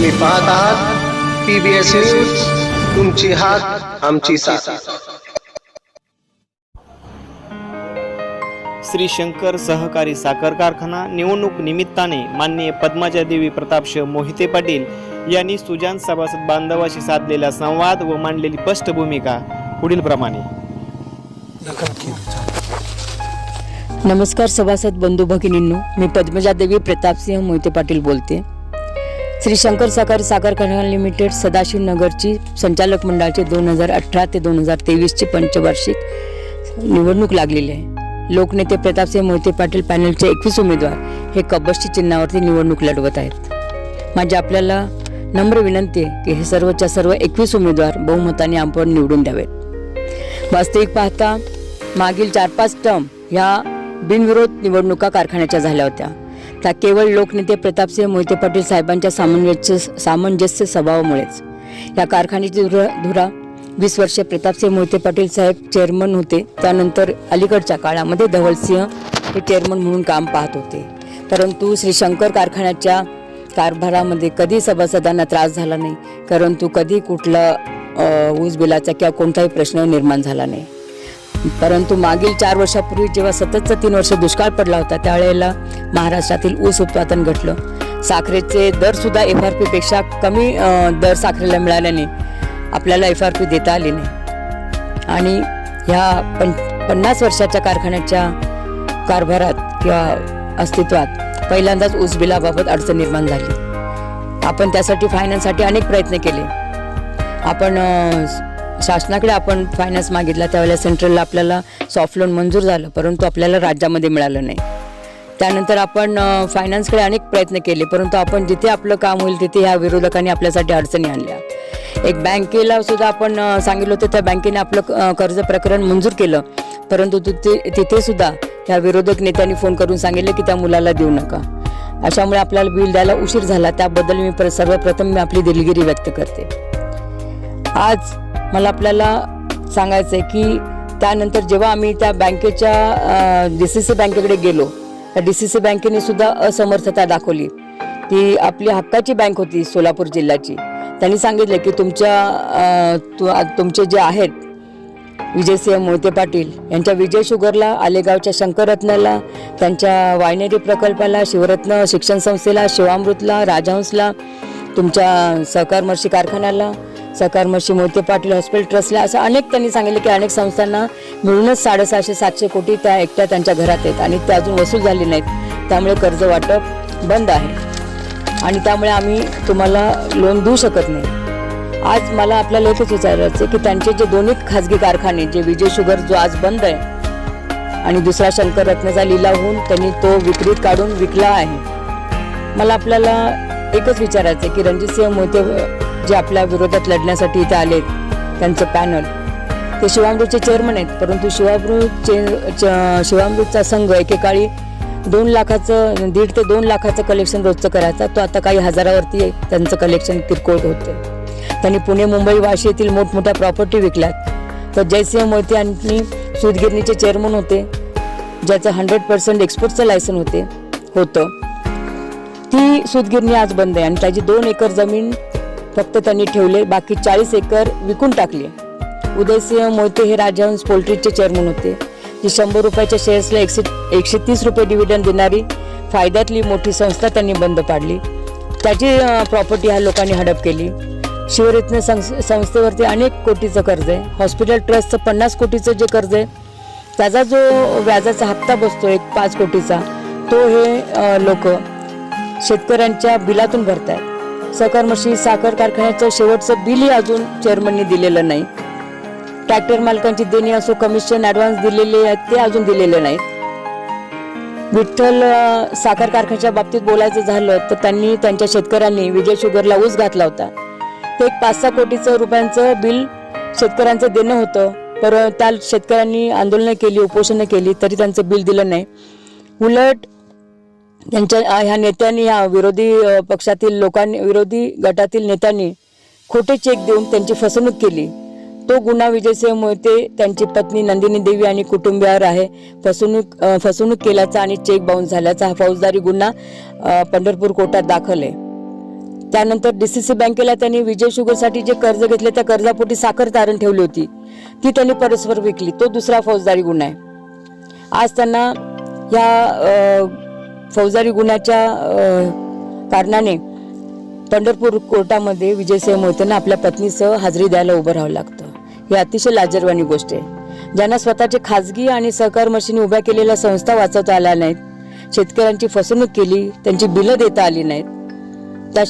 तुम्ही पाहत आहात पीबीएस न्यूज तुमची हात आमची साथ. श्री शंकर सहकारी साखर कारखाना निवडणूक निमित्ताने माननीय पद्माजा देवी प्रतापश मोहिते पाटील यांनी सुजान सभासद बांधवाशी साधलेला संवाद व मांडलेली स्पष्ट भूमिका पुढील प्रमाणे. नमस्कार सभासद बंधू भगिनींनो. मी पद्मजा देवी प्रतापसिंह मोहिते पाटील बोलते. श्री शंकर साखर साखर कारखाना लिमिटेड सदाशिव नगरची संचालक मंडळाची दोन हजार अठरा ते दोन हजार तेवीसची पंचवार्षिक निवडणूक लागलेली आहे. लोकनेते प्रतापसिंह मोहिते पाटील पॅनलचे एकवीस उमेदवार हे कबड्डी चिन्हावरती निवडणूक लढवत आहेत. माझी आपल्याला नम्र विनंती आहे की हे सर्वच्या सर्व एकवीस उमेदवार बहुमताने आपण निवडून द्यावेत. वास्तविक पाहता मागील चार पाच टर्म ह्या बिनविरोध निवडणुका कारखान्याच्या झाल्या होत्या. त्या केवळ लोकनेते प्रतापसिंह मोहिते पाटील साहेबांच्या सामंजस्य सामंजस्य स्वभावामुळेच. या कारखान्याची धुरा धुरा वीस वर्षे प्रतापसिंह मोहिते पाटील साहेब चेअरमन होते. त्यानंतर अलीकडच्या काळामध्ये धवलसिंह हे चेअरमन म्हणून काम पाहत होते. परंतु श्रीशंकर कारखान्याच्या कारभारामध्ये कधी सभासदांना त्रास झाला नाही परंतु कधी कुठला ऊस बिलाचा किंवा कोणताही प्रश्न निर्माण झाला नाही. परंतु मागील चार वर्षापूर्वी जेव्हा सततचा तीन वर्ष दुष्काळ पडला होता त्यावेळेला महाराष्ट्रातील ऊस उत्पादन घटलं. साखरेचे दर सुद्धा एफ आर पीपेक्षा कमी दर साखरेला मिळाल्याने आपल्याला एफ आर पी देता आली नाही. आणि ह्या पं पन्नास वर्षाच्या कारखान्याच्या कारभारात किंवा अस्तित्वात पहिल्यांदाच ऊस बिलाबाबत अडचण निर्माण झाली. आपण त्यासाठी फायनान्ससाठी अनेक प्रयत्न केले. आपण शासनाकडे आपण फायनान्स मागितला त्यावेळेला सेंट्रलला आपल्याला सॉफ्ट लोन मंजूर झालं परंतु आपल्याला राज्यामध्ये मिळालं नाही. त्यानंतर आपण फायनान्सकडे अनेक प्रयत्न केले परंतु आपण जिथे आपलं काम होईल तिथे ह्या विरोधकांनी आपल्यासाठी अडचणी आणल्या. एक बँकेला सुद्धा आपण सांगितलं होतं त्या बँकेने आपलं कर्ज प्रकरण मंजूर केलं परंतु तिथे तिथे सुद्धा ह्या विरोधक नेत्यांनी फोन करून सांगितले की त्या मुलाला देऊ नका. अशामुळे आपल्याला बिल द्यायला उशीर झाला त्याबद्दल मी पर- सर्वप्रथम मी आपली दिलगिरी व्यक्त करते. आज मला आपल्याला सांगायचं आहे की त्यानंतर जेव्हा आम्ही त्या बँकेच्या डी सी सी बँकेकडे गेलो त्या डी सी सी बँकेने सुद्धा असमर्थता दाखवली. ती आपली हक्काची बँक होती सोलापूर जिल्ह्याची. त्यांनी सांगितलं की तुमच्या तु- तुमचे जे आहेत विजयसिंह मोहिते पाटील यांच्या विजय शुगरला आलेगावच्या शंकररत्नाला त्यांच्या वायनेरी प्रकल्पाला शिवरत्न शिक्षण संस्थेला शिवामृतला राजहंसला तुमच्या सहकारमर्शी कारखान्याला सकारमशी मर्शी मोहिते पाटील हॉस्पिटल ट्रस्टला असं अनेक त्यांनी सांगितलं की अनेक संस्थांना मिळूनच साडेसहाशे सातशे कोटी त्या एकट्या त्यांच्या घरात आहेत आणि त्या अजून वसूल झाली नाहीत. त्यामुळे कर्ज वाटप बंद आहे. आणि त्यामुळे आम्ही तुम्हाला लोन देऊ शकत नाही. आज मला आपल्याला एकच विचारायचं आहे की त्यांचे जे दोन्ही खाजगी कारखाने जे विजय शुगर जो आज बंद आहे आणि दुसरा शंकर रत्नचा लिलाव होऊन त्यांनी तो विक्रीत काढून विकला आहे. मला आपल्याला एकच विचारायचं आहे की रणजितसिंह मोहिते जे आपल्या विरोधात लढण्यासाठी इथे आलेत त्यांचं पॅनल. ते शिवामृतचे चेअरमन आहेत परंतु शिवामृत चे शिवामृतचा संघ एकेकाळी दोन लाखाचं दीड ते दोन लाखाचं कलेक्शन रोजचं करायचा. तो आता काही हजारावरती त्यांचं कलेक्शन किरकोळ होतं त्यांनी पुणे मुंबई वाशी येथील मोठमोठ्या प्रॉपर्टी विकल्यात. तर जयसिंह मोहिते यांनी सूतगिरणीचे चेअरमन होते ज्याचं हंड्रेड पर्सेंट एक्सपोर्टचं लायसन होते होतं. ती सूतगिरणी आज बंद आहे. आणि त्याची दोन एकर जमीन फक्त त्यांनी ठेवले बाकी चाळीस एकर विकून टाकले. उदयसिंह मोहिते हे राजहंस पोल्ट्रीचे चेअरमन होते. जी शंभर रुपयाच्या शेअर्सला एकशे एकशे तीस रुपये डिव्हिडंड देणारी फायद्यातली मोठी संस्था त्यांनी बंद पाडली. त्याची प्रॉपर्टी ह्या लोकांनी हडप केली. शिवरत्न संस- संस्थेवरती अनेक कोटीचं कर्ज आहे. हॉस्पिटल ट्रस्टचं पन्नास कोटीचं जे कर्ज आहे त्याचा जो व्याजाचा हप्ता बसतो एक पाच कोटीचा तो हे लोक शेतकऱ्यांच्या बिलातून भरत आहेत मशी साखर कारखान्याचं शेवटचं बिलही अजून चेअरमननी दिलेलं नाही. ट्रॅक्टर मालकांची देणी असो कमिशन ॲडव्हान्स दिलेले आहेत ते अजून दिलेले नाहीत. विठ्ठल साखर कारखान्याच्या बाबतीत बोलायचं झालं तर त्यांनी त्यांच्या शेतकऱ्यांनी विजय शुगरला ऊस घातला होता. ते एक पाच सहा कोटीचं रुपयांचं बिल शेतकऱ्यांचं देणं होतं पर त्या शेतकऱ्यांनी आंदोलनं केली उपोषणं केली तरी त्यांचं बिल दिलं नाही. उलट त्यांच्या ह्या नेत्यांनी ह्या विरोधी पक्षातील लोकांनी विरोधी गटातील नेत्यांनी खोटे चेक देऊन त्यांची फसवणूक केली. तो गुन्हा विजयसिंह मोहिते त्यांची पत्नी नंदिनी देवी आणि कुटुंबियावर आहे. फसवणूक फसवणूक केल्याचा आणि चेक बाउन्स झाल्याचा हा फौजदारी गुन्हा पंढरपूर कोर्टात दाखल आहे. त्यानंतर डी सी सी बँकेला त्यांनी विजय शुगरसाठी जे कर्ज घेतले त्या कर्जापोटी साखर तारण ठेवली होती. ती त्यांनी परस्पर विकली. तो दुसरा फौजदारी गुन्हा आहे. आज त्यांना या फौजारी फौजदारी गुन्ह्याच्या कारणाने पंढरपूर कोर्टामध्ये विजयसिंह मोहितेंना आपल्या पत्नीसह हजेरी द्यायला उभं राहावं लागतं. ही अतिशय लाजरवाणी गोष्ट आहे. ज्यांना स्वतःचे खाजगी आणि सहकार मशीनी उभ्या केलेल्या संस्था वाचवता आल्या नाहीत शेतकऱ्यांची फसवणूक केली त्यांची बिलं देता आली नाहीत त्या